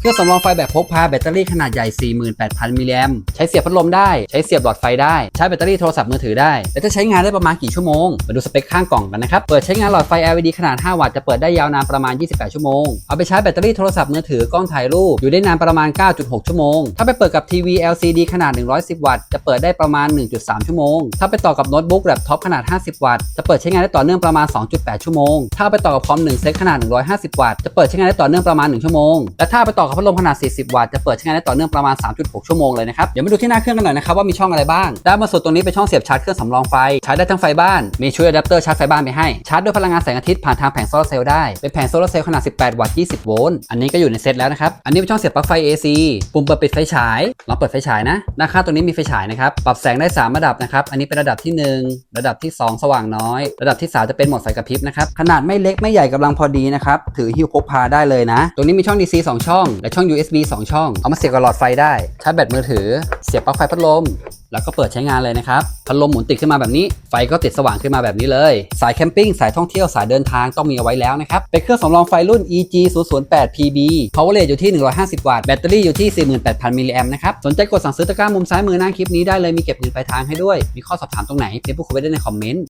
เครื่องสำรองไฟแบบพกพาแบตเตอรี่ขนาดใหญ่ 48,000 มิลลิแอมใช้เสียบพัดลมได้ ใช้เสียบหลอดไฟได้ ใช้แบตเตอรี่โทรศัพท์มือถือได้ และจะใช้งานได้ประมาณกี่ชั่วโมง มาดูสเปคข้างกล่องกันนะครับ เปิดใช้งานหลอดไฟ LED ขนาด 5 วัตต์จะเปิดได้ยาวนานประมาณ 28 ชั่วโมง เอาไปใช้แบตเตอรี่โทรศัพท์มือถือกล้องถ่ายรูปอยู่ได้นานประมาณ 9.6 ชั่วโมง ถ้าไปเปิดกับทีวี LCD ขนาด 110 วัตต์จะเปิดได้ประมาณ 1.3 ชั่วโมง ถ้าไปต่อกับโน้ตบุ๊กแล็ปท็อปขนาด 50 วัตต์จะเปิดใช้งานได้ต่อเนื่องประมาณ 2.8 ชั่วโมง ถ้าไปต่อกับคอม1เซตขนาด 150 วัตต์จะเปิดใช้งานได้ต่อเนื่องประมาณ 1 ชั่วโมง และถ้าไปต่อกับพัดลมขนาด 40 วัตต์จะเปิดใช้งานได้ต่อเนื่องประมาณ 3.6 ชั่วโมงเลยนะครับ เดี๋ยวมาดูที่หน้าเครื่องกันหน่อยนะครับว่ามีช่องอะไรบ้าง ด้านบนสุดตรงนี้เป็นช่องเสียบชาร์จเครื่องสำรองไฟ ชาร์จได้ทั้งไฟบ้าน มีชุดอะแดปเตอร์ชาร์จไฟบ้านไปให้ ชาร์จด้วยพลังงานแสงอาทิตย์ผ่านทางแผงโซลาร์เซลล์ได้ เป็นแผงโซลาร์เซลล์ขนาด 18 วัตต์ 20 โวลต์ อันนี้ก็อยู่ในเซตแล้วนะครับ อันนี้เป็นช่องเสียบปลั๊กไฟ AC ปุ่มเปิดปิดไฟฉายลองเปิดไฟฉายนะหน้าข้างตรงนี้มีไฟฉายนะครับปรับแสงได้ 3 ระดับนะครับอันนี้เป็นระดับที่ 1 ระดับที่ 2 สว่างน้อย ระดับที่ 3 จะเป็นโหมดไฟกระพริบนะครับขนาดไม่เล็กไม่ใหญ่กำลังพอดีนะครับถือหิ้วพกพาได้เลยนะ ตรงนี้มีช่อง DC 2 ช่องและช่อง USB 2 ช่อง เอามาเสียบกับหลอดไฟได้ ชาร์จแบตมือถือ เสียบปลั๊กไฟพัดลม แล้วก็เปิดใช้งานเลยนะครับ พัดลมหมุนติดขึ้นมาแบบนี้ ไฟก็ติดสว่างขึ้นมาแบบนี้เลย สายแคมปิ้ง สายท่องเที่ยว สายเดินทางต้องมีเอาไว้แล้วนะครับ เป็นเครื่องสำรองไฟรุ่น EG 0 0 8 PB power rate อยู่ที่ 150 วัตต์ แบตเตอรี่อยู่ที่ 48,000 มิลลิแอมป์นะครับ สนใจกดสั่งซื้อตะกร้ามุมซ้ายมือหน้าคลิปนี้ได้เลย มีเก็บเงินปลายทางให้ด้วย มีข้อสอบถามตรงไหนพิมพ์พูดคุยได้ในคอมเมนต์